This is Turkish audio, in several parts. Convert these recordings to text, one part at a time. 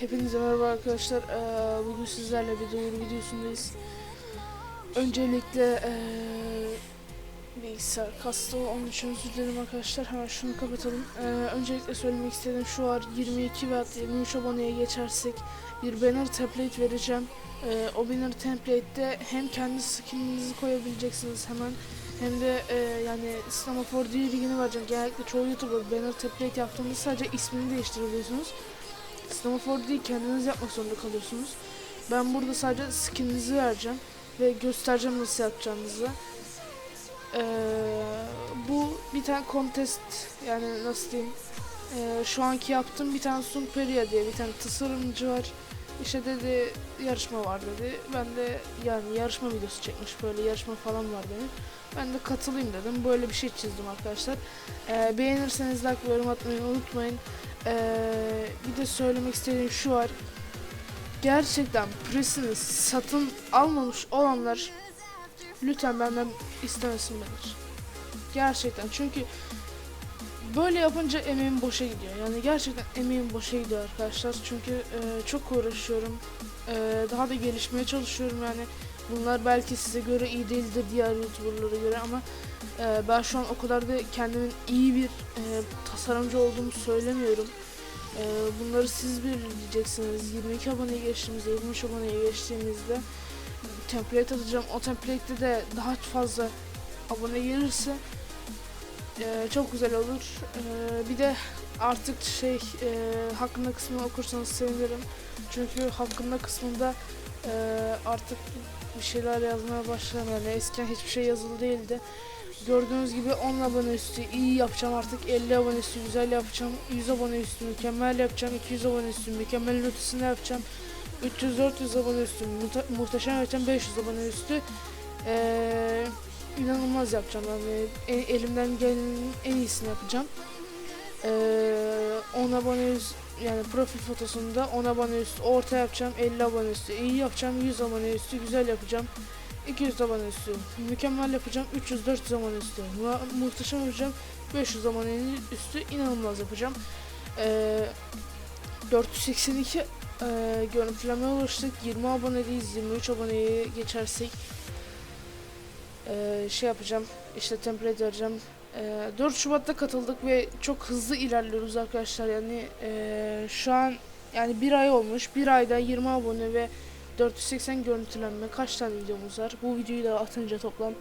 Hepinize merhaba arkadaşlar. Ee, bugün sizlerle bir duyuru videosundayız. Öncelikle ee, bilgisayar kastı onun için özür dilerim arkadaşlar. Hemen şunu kapatalım. Ee, öncelikle söylemek istediğim şu var. 22 ve 23 aboneye geçersek bir banner template vereceğim. Ee, o banner template'te hem kendi skininizi koyabileceksiniz hemen hem de e, yani Sinema 4D ligini vereceğim. Genellikle çoğu YouTuber banner template yaptığında sadece ismini değiştirebiliyorsunuz. Sinema 4D'yi kendiniz yapmak zorunda kalıyorsunuz. Ben burada sadece skininizi vereceğim ve göstereceğim nasıl yapacağınızı. Ee, bu bir tane contest yani nasıl diyeyim ee, şu anki yaptığım bir tane Sunperia diye bir tane tasarımcı var. İşte dedi yarışma var dedi. Ben de yani yarışma videosu çekmiş böyle yarışma falan var benim. Ben de katılayım dedim. Böyle bir şey çizdim arkadaşlar. Ee, beğenirseniz like ve yorum atmayı unutmayın. Ee, bir de söylemek istediğim şu var. Gerçekten presini satın almamış olanlar lütfen benden istemesin beni. Gerçekten çünkü böyle yapınca emeğim boşa gidiyor. Yani gerçekten emeğim boşa gidiyor arkadaşlar. Çünkü e, çok uğraşıyorum. E, daha da gelişmeye çalışıyorum yani. Bunlar belki size göre iyi değildir diğer youtuberlara göre ama e, ben şu an o kadar da kendimin iyi bir e, tasarımcı olduğumu söylemiyorum. E, bunları siz belirleyeceksiniz. 22 aboneye geçtiğimizde, 23 aboneye geçtiğimizde template atacağım. O template'de de daha fazla abone gelirse e, çok güzel olur. E, bir de artık şey e, hakkında kısmını okursanız sevinirim. Çünkü hakkında kısmında e, artık bir şeyler yazmaya başladım. Yani eskiden hiçbir şey yazılı değildi. Gördüğünüz gibi 10 abone üstü iyi yapacağım artık 50 abone üstü güzel yapacağım 100 abone üstü mükemmel yapacağım 200 abone üstü mükemmel ötesinde yapacağım 300-400 abone üstü muhteşem yapacağım 500 abone üstü ee, inanılmaz yapacağım yani en- elimden gelenin en iyisini yapacağım ee, 10 abone üstü yani profil fotosunda 10 abone üstü orta yapacağım 50 abone üstü iyi yapacağım 100 abone üstü güzel yapacağım 200 abone üstü mükemmel yapacağım 300-400 abone üstü mu muhteşem yapacağım 500 abonenin üstü inanılmaz yapacağım. Ee, 482 e, görüntüleme ulaştık 20 abonedeyiz 23 aboneye geçersek e, şey yapacağım işte template vereceğim e, 4 Şubat'ta katıldık ve çok hızlı ilerliyoruz arkadaşlar yani e, şu an yani bir ay olmuş bir ayda 20 abone ve 480 görüntülenme kaç tane videomuz var bu videoyu da atınca toplam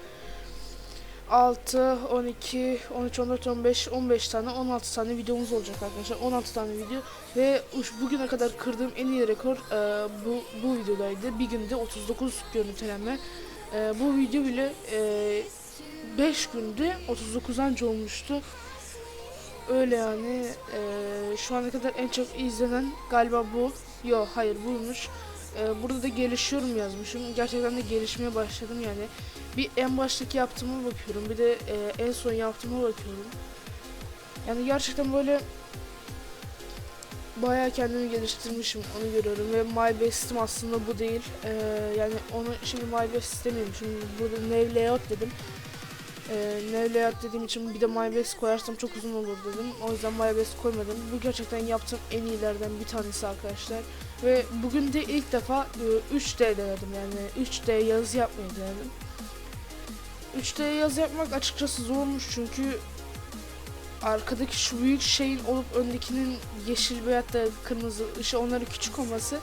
6, 12, 13, 14, 15, 15 tane, 16 tane videomuz olacak arkadaşlar. 16 tane video ve bugüne kadar kırdığım en iyi rekor e, bu bu videodaydı. Bir günde 39 görüntülenme. E, bu video bile e, 5 günde 39 anca olmuştu. Öyle yani. E, şu ana kadar en çok izlenen galiba bu. Yok hayır buymuş. E, burada da gelişiyorum yazmışım. Gerçekten de gelişmeye başladım yani. Bir en baştaki yaptığıma bakıyorum. Bir de e, en son yaptığıma bakıyorum. Yani gerçekten böyle bayağı kendimi geliştirmişim onu görüyorum ve my best'im aslında bu değil. E, yani onu şimdi my best istemiyorum. Şimdi burada new layout dedim. E, new layout dediğim için bir de my best koyarsam çok uzun olur dedim. O yüzden my best koymadım. Bu gerçekten yaptığım en iyilerden bir tanesi arkadaşlar. Ve bugün de ilk defa e, 3D denedim yani 3D yazı yapmayı denedim. 3D yazı yapmak açıkçası zormuş çünkü arkadaki şu büyük şeyin olup öndekinin yeşil veyahut da kırmızı ışığı onları küçük olması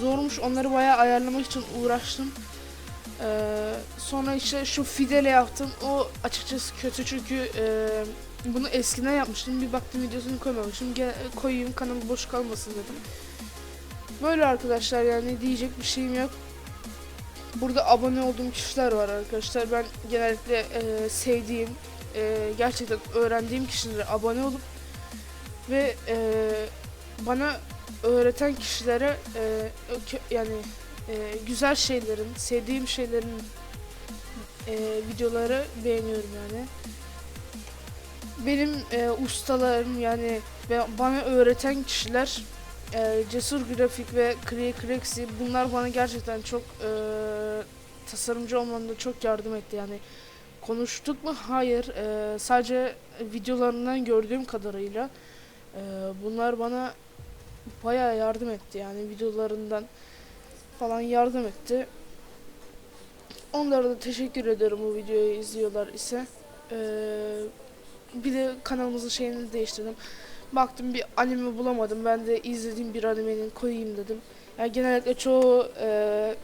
zormuş. Onları bayağı ayarlamak için uğraştım. Ee, sonra işte şu fidele yaptım. O açıkçası kötü çünkü e, bunu eskiden yapmıştım. Bir baktım videosunu koymamışım. Gel, koyayım kanal boş kalmasın dedim. Böyle arkadaşlar yani diyecek bir şeyim yok. Burada abone olduğum kişiler var arkadaşlar. Ben genellikle e, sevdiğim, e, gerçekten öğrendiğim kişilere abone olup ve e, bana öğreten kişilere e, yani e, güzel şeylerin, sevdiğim şeylerin e, videoları beğeniyorum yani. Benim e, ustalarım yani ve bana öğreten kişiler e, Cesur Grafik ve Kree Krexi bunlar bana gerçekten çok e, tasarımcı olmamda çok yardım etti yani. Konuştuk mu? Hayır. E, sadece videolarından gördüğüm kadarıyla e, bunlar bana bayağı yardım etti yani videolarından falan yardım etti. Onlara da teşekkür ederim bu videoyu izliyorlar ise. Ee, bir de kanalımızın şeyini değiştirdim. Baktım bir anime bulamadım. Ben de izlediğim bir animenin koyayım dedim. Yani genellikle çoğu e,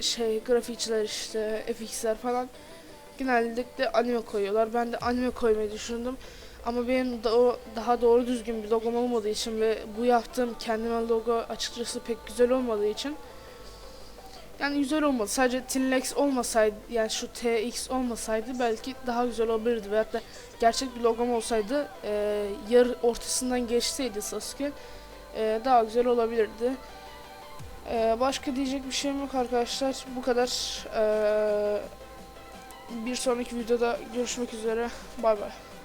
şey grafikçiler işte FX'ler falan genellikle anime koyuyorlar. Ben de anime koymayı düşündüm. Ama benim da o daha doğru düzgün bir logom olmadığı için ve bu yaptığım kendime logo açıkçası pek güzel olmadığı için yani güzel olmadı. Sadece Tinlex olmasaydı yani şu TX olmasaydı belki daha güzel olabilirdi. Veyahut da gerçek bir logom olsaydı e, yarı ortasından geçseydi Sasuke e, daha güzel olabilirdi. E, başka diyecek bir şeyim yok arkadaşlar. Bu kadar. E, bir sonraki videoda görüşmek üzere. Bay bay.